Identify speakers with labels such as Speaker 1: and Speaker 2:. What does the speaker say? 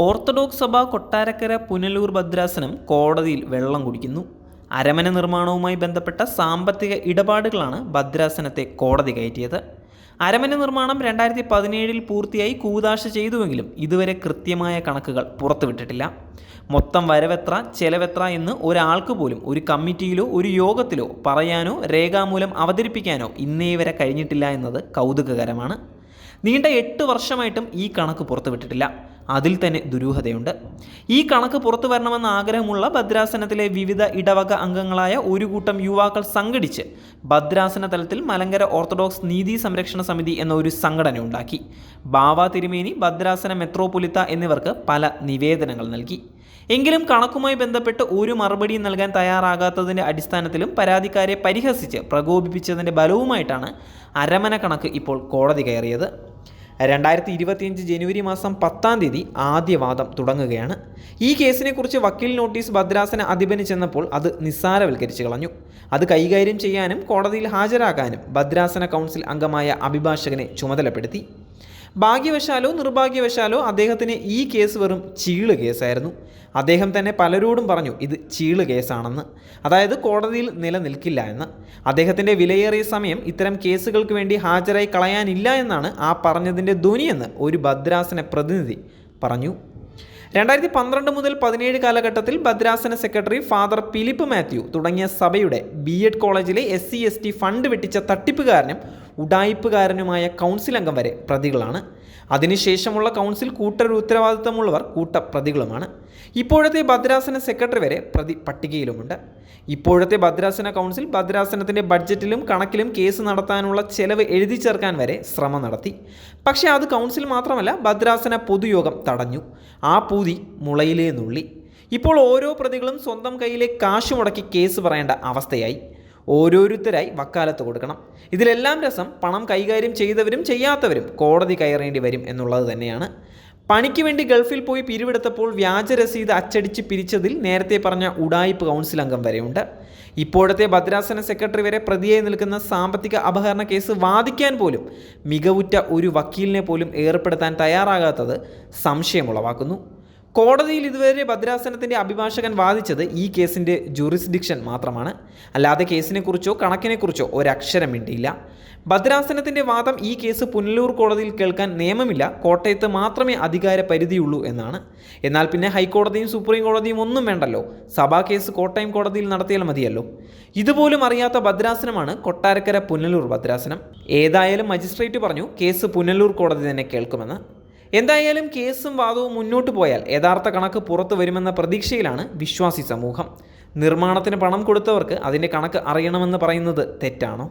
Speaker 1: Orthodox സഭ കൊട്ടാരക്കര പുനലൂർ ഭദ്രാസനം കോടതിയിൽ വെള്ളം കുടിക്കുന്നു. അരമന നിർമ്മാണവുമായി ബന്ധപ്പെട്ട സാമ്പത്തിക ഇടപാടുകളാണ് ഭദ്രാസനത്തെ കോടതി കയറ്റിയത്. അരമന നിർമ്മാണം രണ്ടായിരത്തി പതിനേഴിൽ പൂർത്തിയായി കൂതാശ ചെയ്തുവെങ്കിലും ഇതുവരെ കൃത്യമായ കണക്കുകൾ പുറത്തുവിട്ടിട്ടില്ല. മൊത്തം വരവെത്ര ചെലവെത്ര എന്ന് ഒരാൾക്ക് പോലും ഒരു കമ്മിറ്റിയിലോ ഒരു യോഗത്തിലോ പറയാനോ രേഖാമൂലം അവതരിപ്പിക്കാനോ ഇന്നേ വരെ കഴിഞ്ഞിട്ടില്ല എന്നത് കൗതുകകരമാണ്. നീണ്ട എട്ട് വർഷമായിട്ടും ഈ കണക്ക് പുറത്തുവിട്ടിട്ടില്ല. അതിൽ തന്നെ ദുരൂഹതയുണ്ട്. ഈ കണക്ക് പുറത്തു വരണമെന്ന ആഗ്രഹമുള്ള ഭദ്രാസനത്തിലെ വിവിധ ഇടവക അംഗങ്ങളായ ഒരു കൂട്ടം യുവാക്കൾ സംഘടിച്ച് ഭദ്രാസന തലത്തിൽ മലങ്കര ഓർത്തഡോക്സ് നീതി സംരക്ഷണ സമിതി എന്ന ഒരു സംഘടന ഉണ്ടാക്കി. ബാവ തിരുമേനി ഭദ്രാസന മെത്രോപൊലിത്ത എന്നിവർക്ക് പല നിവേദനങ്ങൾ നൽകി. എങ്കിലും കണക്കുമായി ബന്ധപ്പെട്ട് ഒരു മറുപടിയും നൽകാൻ തയ്യാറാകാത്തതിന്റെ അടിസ്ഥാനത്തിലും പരാതിക്കാരെ പരിഹസിച്ച് പ്രകോപിപ്പിച്ചതിന്റെ ബലവുമായിട്ടാണ് അരമന കണക്ക് ഇപ്പോൾ കോടതി കയറിയത്. രണ്ടായിരത്തി ഇരുപത്തിയഞ്ച് ജനുവരി മാസം പത്താം തീയതി ആദ്യവാദം തുടങ്ങുകയാണ്. ഈ കേസിനെക്കുറിച്ച് വക്കീൽ നോട്ടീസ് ഭദ്രാസന അധിപന് ചെന്നപ്പോൾ അത് നിസ്സാരവൽക്കരിച്ചു കളഞ്ഞു. അത് കൈകാര്യം ചെയ്യാനും കോടതിയിൽ ഹാജരാക്കാനും ഭദ്രാസന കൗൺസിൽ അംഗമായ അഭിഭാഷകനെ ചുമതലപ്പെടുത്തി. ഭാഗ്യവശാലോ നിർഭാഗ്യവശാലോ അദ്ദേഹത്തിന് ഈ കേസ് വെറും ചീൾ കേസായിരുന്നു. അദ്ദേഹം തന്നെ പലരോടും പറഞ്ഞു ഇത് ചീൾ കേസാണെന്ന്. അതായത് കോടതിയിൽ നിലനിൽക്കില്ല എന്ന്. അദ്ദേഹത്തിന്റെ വിലയേറിയ സമയം ഇത്തരം കേസുകൾക്ക് വേണ്ടി ഹാജരായി കളയാനില്ല എന്നാണ് ആ പറഞ്ഞതിന്റെ ധ്വനിയെന്ന് ഒരു ഭദ്രാസന പ്രതിനിധി പറഞ്ഞു. രണ്ടായിരത്തി പന്ത്രണ്ട് മുതൽ പതിനേഴ് കാലഘട്ടത്തിൽ ഭദ്രാസന സെക്രട്ടറി ഫാദർ ഫിലിപ്പ് മാത്യു തുടങ്ങിയ സഭയുടെ ബി എഡ് കോളേജിലെ S C S T fund വെട്ടിച്ച തട്ടിപ്പുകാരനും ഉഡായിപ്പുകാരനുമായ കൗൺസിൽ അംഗം വരെ പ്രതികളാണ്. അതിനുശേഷമുള്ള കൗൺസിൽ കൂട്ടൊരു ഉത്തരവാദിത്തമുള്ളവർ കൂട്ടപ്രതികളുമാണ് ഇപ്പോഴത്തെ ഭദ്രാസന സെക്രട്ടറി വരെ പ്രതി പട്ടികയിലുമുണ്ട്. ഇപ്പോഴത്തെ ഭദ്രാസന കൗൺസിൽ ഭദ്രാസനത്തിന്റെ ബഡ്ജറ്റിലും കണക്കിലും കേസ് നടത്താനുള്ള ചെലവ് എഴുതി ചേർക്കാൻ വരെ ശ്രമം നടത്തി. പക്ഷേ അത് കൗൺസിൽ മാത്രമല്ല ഭദ്രാസന പൊതുയോഗം തടഞ്ഞു. ആ പൂതി മുളയിലേ നുള്ളി. ഇപ്പോൾ ഓരോ പ്രതികളും സ്വന്തം കയ്യിലെ കാശ് മുടക്കി കേസ് പറയേണ്ട അവസ്ഥയായി. ഓരോരുത്തരായി വക്കാലത്ത് കൊടുക്കണം. ഇതിലെല്ലാം രസം പണം കൈകാര്യം ചെയ്തവരും ചെയ്യാത്തവരും കോടതി കയറേണ്ടി വരും എന്നുള്ളത് തന്നെയാണ്. പണിക്ക് വേണ്ടി ഗൾഫിൽ പോയി പിരിവെടുത്തപ്പോൾ വ്യാജ രസീത് അച്ചടിച്ച് പിരിച്ചതിൽ നേരത്തെ പറഞ്ഞ ഉഡായിപ്പ് കൗൺസിൽ അംഗം വരെയുണ്ട്. ഇപ്പോഴത്തെ ഭദ്രാസന സെക്രട്ടറി വരെ പ്രതിയായി നിൽക്കുന്ന സാമ്പത്തിക അപഹരണ കേസ് വാദിക്കാൻ പോലും മികവുറ്റ ഒരു വക്കീലിനെ പോലും ഏർപ്പെടുത്താൻ തയ്യാറാകാത്തത് സംശയമുളവാക്കുന്നു കോടതിയിൽ ഇതുവരെ ഭദ്രാസനത്തിന്റെ അഭിഭാഷകൻ വാദിച്ചത് ഈ കേസിന്റെ ജൂറിസ്ഡിക്ഷൻ മാത്രമാണ്. അല്ലാതെ കേസിനെക്കുറിച്ചോ കണക്കിനെക്കുറിച്ചോ ഒരക്ഷരം മിണ്ടിയില്ല. ഭദ്രാസനത്തിന്റെ വാദം ഈ കേസ് പുനലൂർ കോടതിയിൽ കേൾക്കാൻ നിയമമില്ല. കോട്ടയത്ത് മാത്രമേ അധികാര പരിധിയുള്ളൂ എന്നാണ്. എന്നാൽ പിന്നെ ഹൈക്കോടതിയും സുപ്രീം കോടതിയും ഒന്നും വേണ്ടല്ലോ. സഭാ കേസ് കോട്ടയം കോടതിയിൽ നടത്തിയാൽ മതിയല്ലോ. ഇതുപോലും അറിയാത്ത ഭദ്രാസനമാണ് കൊട്ടാരക്കര പുനലൂർ ഭദ്രാസനം. ഏതായാലും മജിസ്ട്രേറ്റ് പറഞ്ഞു കേസ് പുനലൂർ കോടതി തന്നെ കേൾക്കുമെന്ന്. എന്തായാലും കേസും വാദവും മുന്നോട്ട് പോയാൽ യഥാർത്ഥ കണക്ക് പുറത്തു വരുമെന്ന പ്രതീക്ഷയിലാണ് വിശ്വാസി സമൂഹം. നിർമ്മാണത്തിന് പണം കൊടുത്തവർക്ക് അതിന്റെ കണക്ക് അറിയണമെന്ന് പറയുന്നത് തെറ്റാണോ?